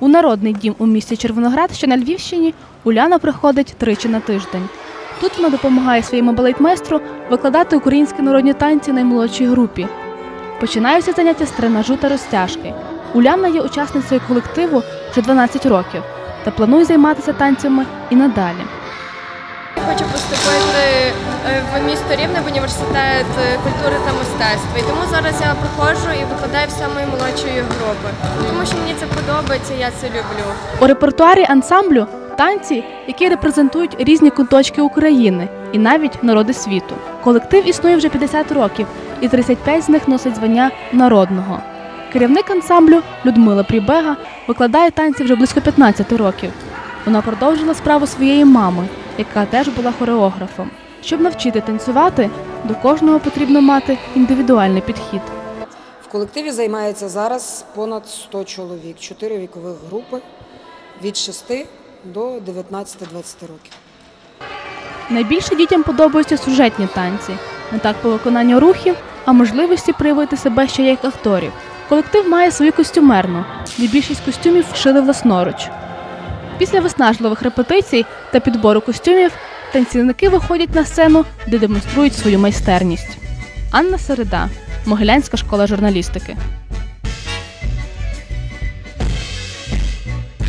У народний дім у місті Червоноград, що на Львівщині, Уляна приходить тричі на тиждень. Тут вона допомагає своєму балетмейстру викладати українські народні танці наймолодшій групі. Починаються заняття з тренажу та розтяжки. Уляна є учасницею колективу вже 12 років та планує займатися танцями і надалі. Хочу поступити в місто Рівне в університет е, культури та мистецтва. І тому зараз я приходжу і викладаю в самої молодшої групи. Тому що мені це подобається, я це люблю. У репертуарі ансамблю танці, які репрезентують різні куточки України і навіть народи світу. Колектив існує вже 50 років, і 35 з них носить звання народного. Керівник ансамблю Людмила Прібега викладає танці вже близько 15 років. Вона продовжила справу своєї мами, яка теж була хореографом. Щоб навчити танцювати, до кожного потрібно мати індивідуальний підхід. В колективі займається зараз понад 100 чоловік, 4 вікових групи від 6 до 19-20 років. Найбільше дітям подобаються сюжетні танці, не так по виконанню рухів, а можливості проявити себе ще як акторів. Колектив має свою костюмерну, де більшість костюмів вшили власноруч. Після виснажливих репетицій та підбору костюмів танцівники виходять на сцену, де демонструють свою майстерність. Анна Середа, Могилянська школа журналістики.